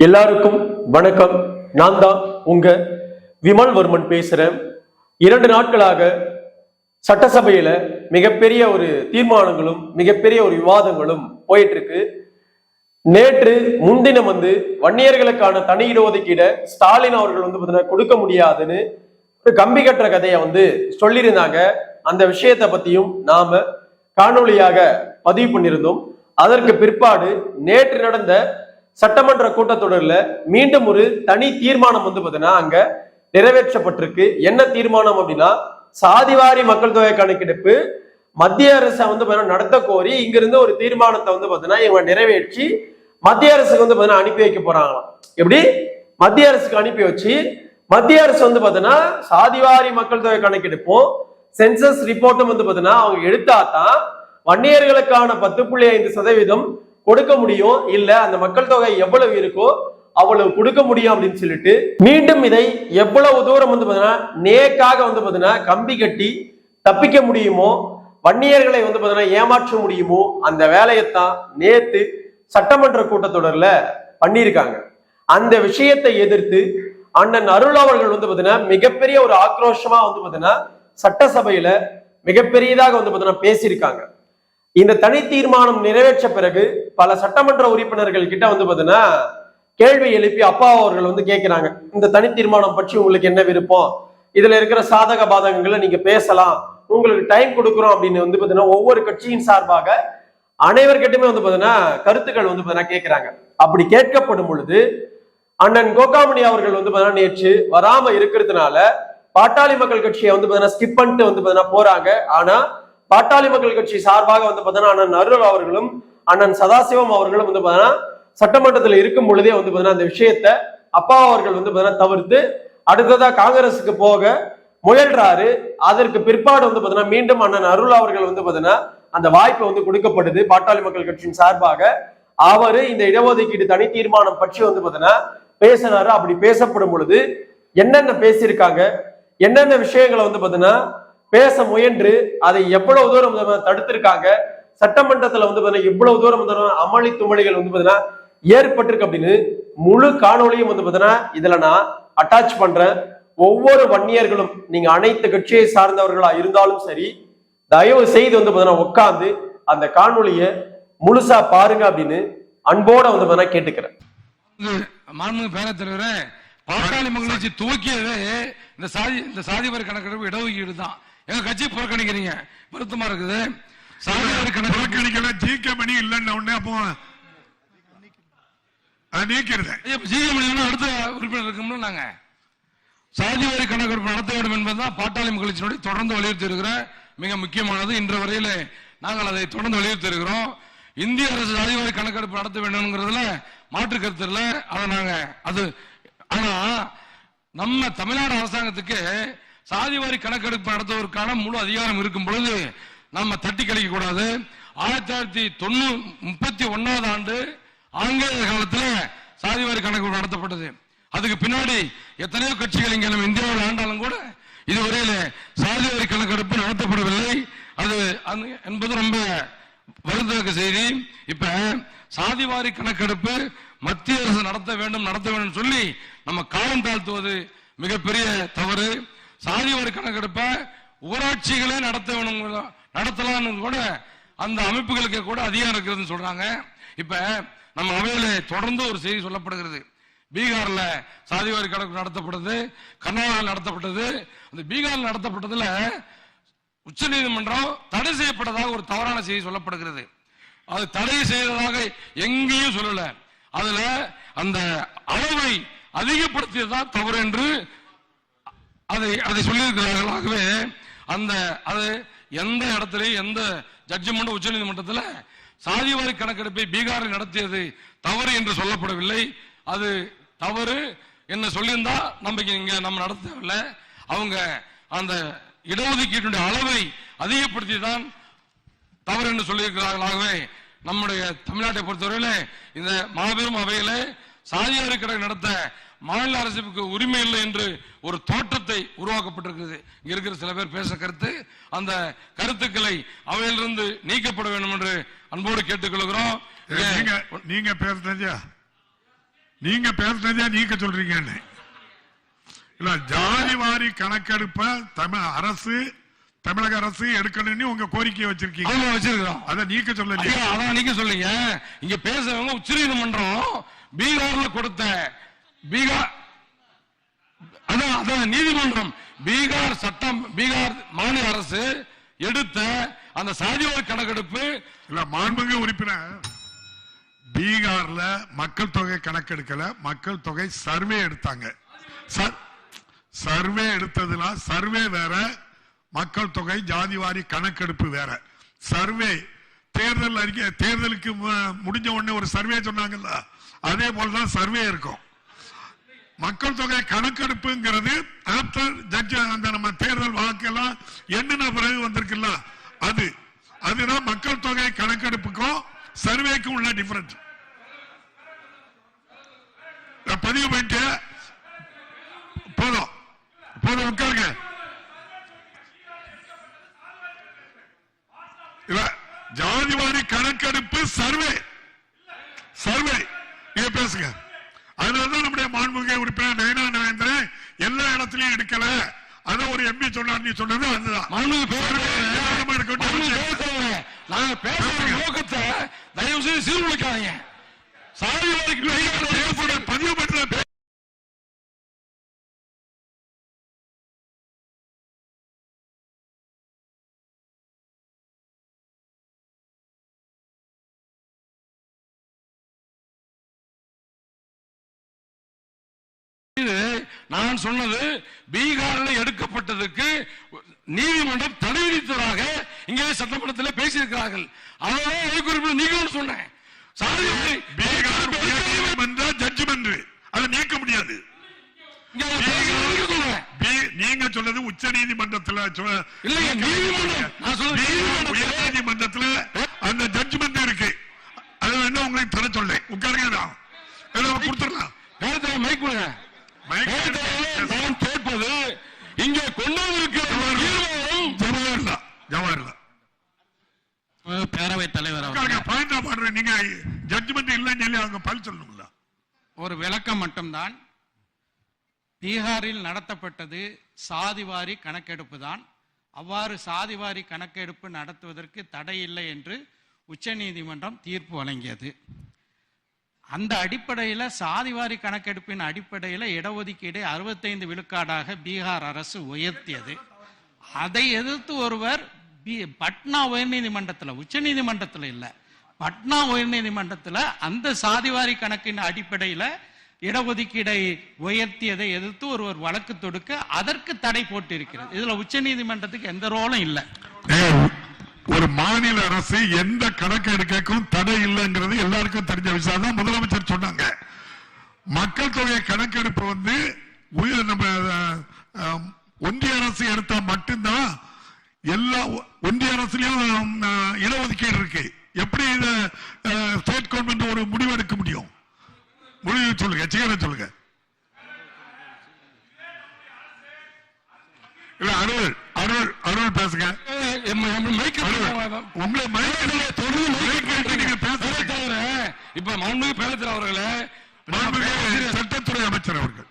எல்லாருக்கும் வணக்கம். நான் தான் உங்க விமல் வர்மன் பேசுறேன். இரண்டு நாட்களாக சட்டசபையில மிகப்பெரிய ஒரு தீர்மானங்களும் மிகப்பெரிய ஒரு விவாதங்களும் போயிட்டு இருக்கு நேற்று முன்தினம் வந்து வன்னியர்களுக்கான தனி இடஒதுக்கீட ஸ்டாலின் அவர்கள் வந்து பார்த்தீங்கன்னா கொடுக்க முடியாதுன்னு ஒரு கம்பி கட்டுற கதையை வந்து சொல்லியிருந்தாங்க. அந்த விஷயத்தை பத்தியும் நாம காணொளியாக பதிவு பண்ணியிருந்தோம். அதற்கு பிற்பாடு நேற்று நடந்த சட்டமன்ற கூட்டத்தொடரில் மீண்டும் ஒரு தனி தீர்மானம் வந்து பார்த்தீங்கன்னா அங்க நிறைவேற்றப்பட்டிருக்கு. என்ன தீர்மானம் அப்படின்னா சாதிவாரி மக்கள் தொகை கணக்கெடுப்பு மத்திய அரசை வந்து பார்த்தீங்கன்னா நடத்த கோரி இங்கிருந்து ஒரு தீர்மானத்தை வந்து பார்த்தீங்கன்னா இவங்க நிறைவேற்றி மத்திய அரசுக்கு வந்து பார்த்தீங்கன்னா அனுப்பி வைக்க போறாங்களாம். எப்படி? மத்திய அரசுக்கு அனுப்பி வச்சு மத்திய அரசு வந்து பார்த்தீங்கன்னா சாதிவாரி மக்கள் தொகை கணக்கெடுப்பும் சென்சஸ் ரிப்போர்ட்டும் வந்து பார்த்தீங்கன்னா அவங்க எடுத்தாதான் வன்னியர்களுக்கான பத்து புள்ளி ஐந்து சதவீதம் கொடுக்க முடியும்? இல்ல அந்த மக்கள் தொகை எவ்வளவு இருக்கோ அவ்வளவு கொடுக்க முடியும் அப்படின்னு சொல்லிட்டு மீண்டும் இதை எவ்வளவு தூரம் வந்து பாத்தீங்கன்னா நேக்காக வந்து பாத்தீங்கன்னா கம்பி கட்டி தப்பிக்க முடியுமோ வன்னியர்களை வந்து பாத்தீங்கன்னா ஏமாற்ற முடியுமோ அந்த வேலையைத்தான் நேத்து சட்டமன்ற கூட்டத்தொடர்ல பண்ணியிருக்காங்க. அந்த விஷயத்தை எதிர்த்து அண்ணன் அருள் அவர்கள் வந்து பாத்தீங்கன்னா மிகப்பெரிய ஒரு ஆக்ரோஷமா வந்து பாத்தீங்கன்னா சட்டசபையில மிகப்பெரியதாக வந்து பாத்தீங்கன்னா பேசியிருக்காங்க. இந்த தனி தீர்மானம் நிறைவேற்ற பிறகு பல சட்டமன்ற உறுப்பினர்கள் கிட்ட வந்து பார்த்தீங்கன்னா கேள்வி எழுப்பி அப்பா அவர்கள் வந்து கேட்கிறாங்க இந்த தனி தீர்மானம் பற்றி உங்களுக்கு என்ன விருப்பம்? இதுல இருக்கிற சாதக பாதகங்களை நீங்க பேசலாம். உங்களுக்கு டைம் கொடுக்குறோம் அப்படின்னு வந்து பார்த்தீங்கன்னா ஒவ்வொரு கட்சியின் சார்பாக அனைவர்கிட்டயுமே வந்து பார்த்தீங்கன்னா கருத்துக்கள் வந்து பார்த்தீங்கன்னா கேட்கிறாங்க அப்படி கேட்கப்படும் பொழுது அண்ணன் கோகாமணி அவர்கள் வந்து பார்த்தீங்கன்னா நேற்று வராம இருக்கிறதுனால பாட்டாளி மக்கள் கட்சியை வந்து பார்த்தீங்கன்னா ஸ்கிப் பண்ணிட்டு வந்து பார்த்தீங்கன்னா போறாங்க. ஆனா பாட்டாளி மக்கள் கட்சி சார்பாக வந்து பார்த்தீங்கன்னா அண்ணன் அருள் அவர்களும் அண்ணன் சதாசிவம் அவர்களும் வந்து பார்த்தீங்கன்னா சட்டமன்றத்தில் இருக்கும் பொழுதே வந்து பார்த்தீங்கன்னா அந்த விஷயத்த அப்பா அவர்கள் வந்து பார்த்தீங்கன்னா தவிர்த்து அடுத்ததா காங்கிரஸுக்கு போக முயல்றாரு. அதற்கு பிற்பாடு வந்து பார்த்தீங்கன்னா மீண்டும் அண்ணன் அருள் அவர்கள் வந்து பார்த்தீங்கன்னா அந்த வாய்ப்பு வந்து கொடுக்கப்படுது. பாட்டாளி மக்கள் கட்சியின் சார்பாக அவரு இந்த இடஒதுக்கீடு தனி தீர்மானம் பற்றி வந்து பார்த்தீங்கன்னா பேசினாரு. அப்படி பேசப்படும் பொழுது என்னென்ன பேசியிருக்காங்க என்னென்ன விஷயங்களை வந்து பார்த்தீங்கன்னா பேச முயன்று அதை எவ்வளவு தூரம் தடுத்திருக்காங்க. சட்டமன்றத்துல வந்து பார்த்தீங்கன்னா இவ்வளவு தூரம் வந்து அமளி துமளிகள் வந்து பாத்தீங்கன்னா ஏற்பட்டிருக்கு அப்படின்னு முழு காணொளியும் வந்து பாத்தீங்கன்னா இதுல நான் அட்டாச் பண்றேன். ஒவ்வொரு வன்னியர்களும் நீங்க அனைத்து கட்சியை சார்ந்தவர்களா இருந்தாலும் சரி தயவு செய்து வந்து பாத்தீங்கன்னா உட்கார்ந்து அந்த காணொலிய முழுசா பாருங்க அப்படின்னு அன்போட வந்து பாத்தீங்கன்னா கேட்டுக்கிறேன். மாண்புமிகு பேரவைத் தலைவரே பாட்டாளி இந்த சாதி இந்த சாதி வரி கணக்கெடுப்பு இடஒதுக்கீடு தான். எங்க கட்சி புறக்கணிக்கிறீங்க? வருத்தமா இருக்குது. புறக்கணிக்கல ஜிகே மணி இல்லைன்னு உடனே அப்போ நீக்கிறது ஜிஎம் அடுத்த உறுப்பினர் இருக்கோம்ல நாங்க சாதி வரி கணக்கெடுப்பு நடத்த வேண்டும் என்பதுதான் பாட்டாளி மக்கள் கட்சியினுடைய தொடர்ந்து வலியுறுத்தி இருக்கிற மிக முக்கியமானது. இன்று வரையில நாங்கள் அதை தொடர்ந்து வலியுறுத்தி இருக்கிறோம் இந்திய அரசு சாதி வாரி கணக்கெடுப்பு நடத்த வேண்டும்ங்கிறதுல மாற்று கருத்து இல்ல. அதை நாங்க அது ஆனா நம்ம தமிழ்நாடு அரசாங்கத்துக்கு சாதிவாரி கணக்கெடுப்பு நடத்துவதற்கான முழு அதிகாரம் இருக்கும் பொழுது நம்ம தட்டி கழிக்க கூடாது. ஆயிரத்தி தொள்ளாயிரத்தி தொண்ணூ முப்பத்தி ஒன்னாவது ஆண்டு ஆங்கிலேய காலத்தில் சாதிவாரி கணக்கெடுப்பு நடத்தப்பட்டது. அதுக்கு பின்னாடி எத்தனையோ கட்சிகள் இங்கே நம்ம இந்தியாவில் ஆண்டாலும் கூட இதுவரையில் சாதிவாரி கணக்கெடுப்பு நடத்தப்படவில்லை. அது என்பது ரொம்ப வருந்தக்க செய்தி. இப்ப சாதிவாரி கணக்கெடுப்பு மத்திய அரசு நடத்த வேண்டும் நடத்த வேண்டும் சொல்லி நம்ம காலம் தாழ்த்துவது மிகப்பெரிய தவறு. சாதிவாரி கணக்கெடுப்ப ஊராட்சிகளே நடத்த வேணும் நடத்தலாம்னு கூட அந்த அமைப்புகளுக்கு கூட அதிகாரம் இருக்கிறதுன்னு சொல்றாங்க. இப்ப நம்ம அவையில தொடர்ந்து ஒரு செய்தி சொல்லப்படுகிறது. பீகார்ல சாதிவாரி கணக்கு நடத்தப்பட்டது கர்நாடகாவில் நடத்தப்பட்டது. அந்த பீகாரில் நடத்தப்பட்டதுல உச்சநீதிமன்றம் தடை செய்யப்பட்டதாக ஒரு தவறான செய்தி சொல்லப்படுகிறது. அது தடை செய்ததாக எங்கேயும் சொல்லல. அதுல அந்த அளவை அதிகப்படுத்தியதுதான் தவறு என்று அதை அதை சொல்லியிருக்கிறார்கள் ஆகவே அந்த அது எந்த இடத்துலையும் எந்த ஜட்ஜ்மெண்ட் உச்சநீதிமன்றத்தில் சாதிவாரி கணக்கெடுப்பை பீகாரில் நடத்தியது தவறு என்று சொல்லப்படவில்லை. அது தவறு என்ன சொல்லியிருந்தா நம்ம இங்க நம்ம நடத்தவில்லை. அவங்க அந்த இடஒதுக்கீட்டுடைய அளவை அதிகப்படுத்தி தான் தவறு என்று சொல்லியிருக்கிறார்களாகவே நம்முடைய தமிழ்நாட்டை பொறுத்தவரையில் இந்த மாபெரும் அவையில் சாதியாரி கணக்கு நடத்த மாநில அரசுக்கு உரிமை இல்லை என்று ஒரு தோற்றத்தை உருவாக்கப்பட்டிருக்கிறது. இங்க இருக்கிற சில பேர் பேச கருத்து அந்த கருத்துக்களை அவையிலிருந்து நீக்கப்பட வேண்டும் என்று அன்போடு கேட்டுக்கொள்கிறோம். நீங்க நீங்க பேசுறீங்க நீங்க பேசுனதே நீக்க சொல்றீங்கன்னு. இல்ல ஜாதி வாரி கணக்கெடுப்ப தமிழ் அரசு தமிழக அரசு எடுக்கணும்னு உங்க கோரிக்கையை வச்சிருக்கீங்க. அவங்க வச்சிருக்கிறோம். அதை நீக்க சொல்ல அதான் நீங்க சொல்லுங்க இங்க பேசுறவங்க உச்சநீதிமன்றம் பீகார்ல கொடுத்த பீகார் அதான் அதான் நீதிமன்றம். பீகார் சட்டம் பீகார் மாநில அரசு எடுத்த அந்த சாதிவாரி கணக்கெடுப்பு. இல்ல மாண்புமிகு உறுப்பினர் பீகார்ல மக்கள் தொகை கணக்கெடுக்கல மக்கள் தொகை சர்வே எடுத்தாங்க. சர்வே எடுத்ததுல சர்வே வேற மக்கள் தொகை ஜாதிவாரி கணக்கெடுப்பு வேற. சர்வே தேர்தல் அறிக்கை தேர்தலுக்கு முடிஞ்ச உடனே ஒரு சர்வே சொன்னாங்கல்ல. அதே போலதான் சர்வே இருக்கும். மக்கள் தொகை கணக்கெடுப்புங்கிறது ஆப்டர் ஜட்ஜ் அந்த நம்ம தேர்தல் வாக்கெல்லாம் எண்ணின பிறகு வந்திருக்குல்ல அது. அதுதான் மக்கள் தொகை கணக்கெடுப்புக்கும் சர்வேக்கும் உள்ள டிஃபரன்ஸ் பதிவு பண்ணிட்டு போதும். போதும் உட்காருங்க. இல்ல ஜாதிவாரி கணக்கெடுப்பு சர்வே. பேசுங்க. அதனாலதான் நம்முடைய மாண்புமிகு உறுப்பினர் நயனா நவேந்திரன் எல்லா இடத்துலயும் எடுக்கல. அத ஒரு எம்பி சொன்னார் நீ சொன்னது அதுதான். நாங்க பேசுற நோக்கத்தை தயவு செய்து சீர்குலைக்காதீங்க ஏற்பட பதிவு பண்ற நான் சொன்னது பீகார்ல எடுக்கப்பட்டதுக்கு நீதிமன்றம் தடை விதித்ததாக இங்கே சட்டமன்றத்தில் பேசியிருக்கிறார்கள். அதான் உறுப்பினர் நீங்களும் சொன்னேன். நீக்க முடியாது. நீங்க சொன்னது உச்ச நீதிமன்றத்துல உயர் நீதிமன்றத்தில் அந்த ஜட்ஜ்மெண்ட் இருக்கு. அது வேணா உங்களுக்கு தர சொல்லேன் உட்காருங்க கொடுத்துடலாம். மைக் கொடுங்க. நான் கேட்பது இங்கே கொண்டு ஜவஹர்லால் ஜவஹர்லால் பேரவைத் தலைவர் பாயிண்டா பாடுறேன். நீங்க ஜட்ஜ்மெண்ட் இல்லைன்னு சொல்லி அவங்க பதில் சொல்லணும்ல. ஒரு விளக்கம் மட்டும்தான். பீகாரில் நடத்தப்பட்டது சாதிவாரி கணக்கெடுப்பு தான். அவ்வாறு சாதிவாரி கணக்கெடுப்பு நடத்துவதற்கு தடை இல்லை என்று உச்சநீதிமன்றம் தீர்ப்பு வழங்கியது. அந்த அடிப்படையில் சாதிவாரி கணக்கெடுப்பின் அடிப்படையில் இடஒதுக்கீடு அறுபத்தைந்து விழுக்காடாக பீகார் அரசு உயர்த்தியது. அதை எதிர்த்து ஒருவர் பி- பட்னா உயர்நீதிமன்றத்தில் உச்சநீதிமன்றத்தில் இல்லை. பட்னா உயர்நீதிமன்றத்தில் அந்த சாதிவாரி கணக்கின் அடிப்படையில் இடஒதுக்கீடை உயர்த்தியதை எதிர்த்து ஒருவர் வழக்கு தொடுக்க அதற்கு தடை போட்டிருக்கிறது. இதில் உச்சநீதிமன்றத்துக்கு எந்த ரோலும் இல்லை. ஒரு மாநில அரசு எந்த கணக்கு எடுக்கும் தடை இல்லைங்கிறது எல்லாருக்கும் தெரிஞ்ச விஷயம். தான் முதலமைச்சர் சொன்னாங்க. மக்கள் தொகை கணக்கெடுப்பு வந்து உயிர் நம்ம ஒன்றிய அரசு எடுத்தா மட்டும்தான் எல்லா ஒன்றிய அரசுலயும் இடஒதுக்கீடு இருக்கு. எப்படி இதை ஸ்டேட் கவர்மெண்ட் ஒரு முடிவு எடுக்க முடியும்? முடிவு சொல்லுங்க சீக்கிரம் சொல்லுங்க. இல்ல அருள் அருள் அருள் பேசுங்க. உங்களை மயக்கத்துல தொடர்ந்து மயக்கிட்டு நீங்க பேசுறீங்க. தவிர இப்ப மாண்புமிகு பேரத்தில் அவர்களே மாண்புமிகு சட்டத்துறை அமைச்சர் அவர்கள்.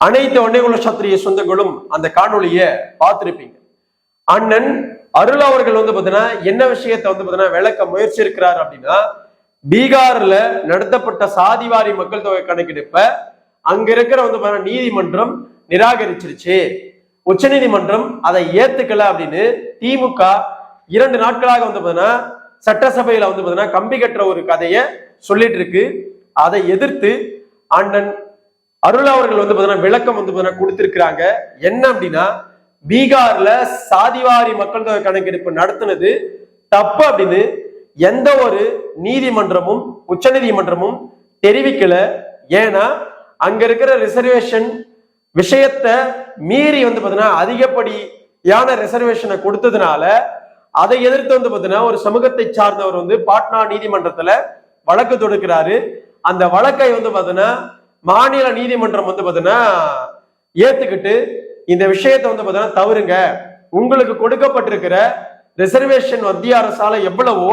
அனைத்து ஒன்னைக்குள்ள சத்திரிய சொந்தங்களும் அந்த காணொளியை பார்த்திருப்பீங்க. அண்ணன் அருள் அவர்கள் வந்து பாத்தீங்கன்னா என்ன விஷயத்தை வந்து பாத்தீங்கன்னா விளக்க முயற்சி இருக்கிறார் அப்படின்னா பீகார்ல நடத்தப்பட்ட சாதிவாரி மக்கள் தொகை கணக்கெடுப்ப அங்க இருக்கிற வந்து பாத்தீங்கன்னா நீதிமன்றம் நிராகரிச்சிருச்சு. உச்சநீதிமன்றம் அதை ஏத்துக்கல அப்படின்னு திமுக இரண்டு நாட்களாக வந்து பார்த்தீங்கன்னா சட்டசபையில வந்து பார்த்தீங்கன்னா கம்பி கட்டுற ஒரு கதையை சொல்லிட்டு இருக்கு. அதை எதிர்த்து அண்ணன் அருள் அவர்கள் வந்து பார்த்தீங்கன்னா விளக்கம் வந்து பாத்தீங்கன்னா கொடுத்திருக்கிறாங்க. என்ன அப்படின்னா பீகார்ல சாதிவாரி மக்கள் தொகை கணக்கெடுப்பு நடத்துனது தப்பு அப்படின்னு எந்த ஒரு நீதிமன்றமும் உச்சநீதிமன்றமும் தெரிவிக்கல. ஏன்னா அங்க இருக்கிற ரிசர்வேஷன் விஷயத்த மீறி வந்து பார்த்தீங்கன்னா அதிகப்படியான ரிசர்வேஷனை கொடுத்ததுனால அதை எதிர்த்து வந்து பார்த்தீங்கன்னா ஒரு சமூகத்தை சார்ந்தவர் வந்து பாட்னா நீதிமன்றத்துல வழக்கு தொடுக்கிறாரு. அந்த வழக்கை வந்து பார்த்தீங்கன்னா மாநில நீதிமன்றம் வந்து பார்த்தீங்கன்னா ஏத்துக்கிட்டு இந்த விஷயத்தை வந்து பார்த்தீங்கன்னா தவறுங்க. உங்களுக்கு கொடுக்கப்பட்டிருக்கிற ரிசர்வேஷன் மத்திய அரசால எவ்வளவோ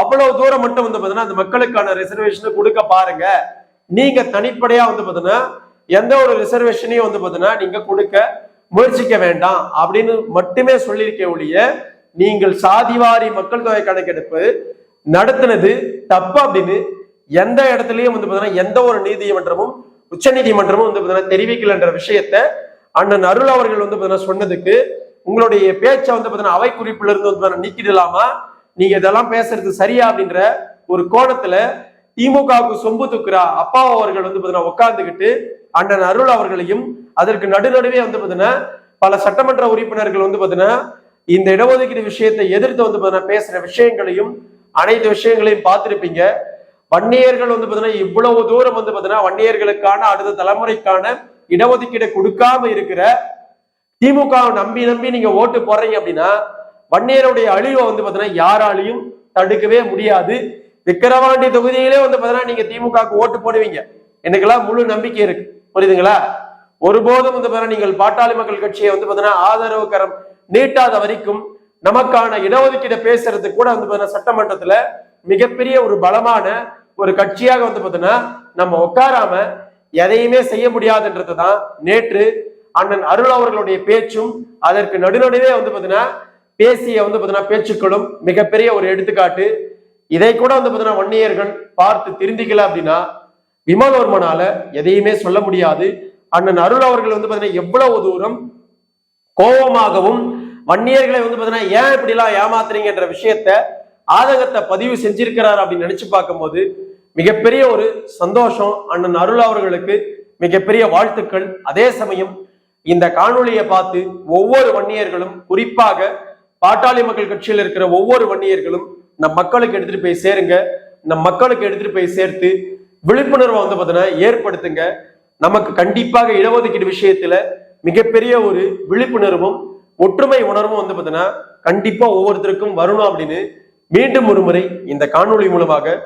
அவ்வளவு தூரம் மட்டும் வந்து பார்த்தீங்கன்னா அந்த மக்களுக்கான ரிசர்வேஷனை கொடுக்க பாருங்க. நீங்க தனிப்படையா வந்து பார்த்தீங்கன்னா எந்த ஒரு ரிசர்வேஷனையும் வந்து பார்த்தீங்கன்னா நீங்க கொடுக்க முயற்சிக்க வேண்டாம் அப்படின்னு மட்டுமே சொல்லியிருக்க ஒழிய நீங்கள் சாதிவாரி மக்கள் தொகை கணக்கெடுப்பு நடத்தினது தப்பு அப்படின்னு எந்த இடத்துலயும் வந்து பார்த்தீங்கன்னா எந்த ஒரு நீதிமன்றமும் உச்ச நீதிமன்றமும் வந்து பார்த்தீங்கன்னா தெரிவிக்கலன்ற விஷயத்த அண்ணன் அருள் அவர்கள் வந்து பார்த்தீங்கன்னா சொன்னதுக்கு உங்களுடைய பேச்சை வந்து பார்த்தீங்கன்னா அவை குறிப்புல இருந்து வந்து நீக்கிடலாமா? நீங்க இதெல்லாம் பேசுறது சரியா அப்படின்ற ஒரு கோணத்துல திமுகவுக்கு சொம்பு தூக்குறா அப்பா அவர்கள் வந்து பார்த்தீங்கன்னா உட்காந்துக்கிட்டு அண்ணன் அருள் அவர்களையும் அதற்கு நடுநடுவே வந்து பாத்தீங்கன்னா பல சட்டமன்ற உறுப்பினர்கள் வந்து பாத்தீங்கன்னா இந்த இடஒதுக்கீடு விஷயத்தை எதிர்த்து வந்து பாத்தீங்கன்னா பேசுற விஷயங்களையும் அனைத்து விஷயங்களையும் பார்த்திருப்பீங்க. வன்னியர்கள் வந்து பாத்தீங்கன்னா இவ்வளவு தூரம் வந்து பாத்தீங்கன்னா வன்னியர்களுக்கான அடுத்த தலைமுறைக்கான இடஒதுக்கீடை கொடுக்காம இருக்கிற திமுக நம்பி நம்பி நீங்க ஓட்டு போடுறீங்க அப்படின்னா வன்னியருடைய அழிவை வந்து பாத்தீங்கன்னா யாராலையும் தடுக்கவே முடியாது. விக்கிரவாண்டி தொகுதியிலே வந்து பாத்தீங்கன்னா நீங்க திமுகவுக்கு ஓட்டு போடுவீங்க. எனக்கெல்லாம் முழு நம்பிக்கை இருக்கு. புரியுதுங்களா? ஒருபோதும் வந்து பாத்தீங்கன்னா நீங்கள் பாட்டாளி மக்கள் கட்சியை வந்து பாத்தீங்கன்னா ஆதரவு கரம் நீட்டாத வரைக்கும் நமக்கான இடஒதுக்கீடு பேசுறதுக்கு கூட வந்து பாத்தீங்கன்னா சட்டமன்றத்துல மிகப்பெரிய ஒரு பலமான ஒரு கட்சியாக வந்து பாத்தீங்கன்னா நம்ம உட்காராம எதையுமே செய்ய முடியாதுன்றது தான் நேற்று அண்ணன் அருள் அவர்களுடைய பேச்சும் அதற்கு நடுநடுவே வந்து பாத்தீங்கன்னா பேசிய வந்து பாத்தீங்கன்னா பேச்சுக்களும் மிகப்பெரிய ஒரு எடுத்துக்காட்டு. இதை கூட வந்து பாத்தீங்கன்னா வன்னியர்கள் பார்த்து திருந்திக்கல அப்படின்னா விமானவர்மனால எதையுமே சொல்ல முடியாது. அண்ணன் அருள் அவர்கள் வந்து பாத்தீங்கன்னா எவ்வளவு தூரம் கோபமாகவும் வன்னியர்களை வந்து பாத்தீங்கன்னா ஏன் இப்படிலாம் ஏமாத்துறீங்கன்ற விஷயத்த ஆதங்கத்தை பதிவு செஞ்சிருக்கிறார் அப்படின்னு நினைச்சு பார்க்கும்போது மிகப்பெரிய ஒரு சந்தோஷம் அண்ணன் அருள் அவர்களுக்கு மிகப்பெரிய வாழ்த்துக்கள். அதே சமயம் இந்த காணொளியை பார்த்து ஒவ்வொரு வன்னியர்களும் குறிப்பாக பாட்டாளி மக்கள் கட்சியில் இருக்கிற ஒவ்வொரு வன்னியர்களும் நம் மக்களுக்கு எடுத்துட்டு போய் சேருங்க. நம் மக்களுக்கு எடுத்துட்டு போய் சேர்த்து விழிப்புணர்வை வந்து பார்த்தீங்கன்னா ஏற்படுத்துங்க. நமக்கு கண்டிப்பாக இடஒதுக்கீடு விஷயத்துல மிகப்பெரிய ஒரு விழிப்புணர்வும் ஒற்றுமை உணர்வும் வந்து பார்த்தீங்கன்னா கண்டிப்பா ஒவ்வொருத்தருக்கும் வரணும் அப்படின்னு மீண்டும் ஒரு முறை இந்த காணொலி மூலமாக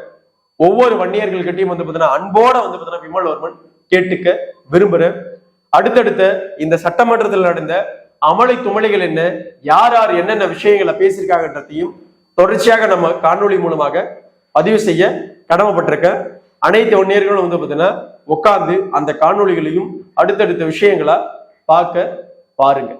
ஒவ்வொரு வன்னியர்கள்கிட்டையும் வந்து பார்த்தீங்கன்னா அன்போட வந்து பார்த்தீங்கன்னா விமல்வர்மன் கேட்டுக்க விரும்புறேன். அடுத்தடுத்த இந்த சட்டமன்றத்தில் நடந்த அமளி துமளிகள் என்ன யார் யார் என்னென்ன விஷயங்களை பேசியிருக்காங்கன்றதையும் தொடர்ச்சியாக நம்ம காணொலி மூலமாக பதிவு செய்ய கடமைப்பட்டிருக்கேன். அனைத்து ஒன்னியர்களும் வந்து பார்த்தீங்கன்னா உட்கார்ந்து அந்த காணொளிகளையும் அடுத்தடுத்த விஷயங்களா பார்க்க பாருங்க.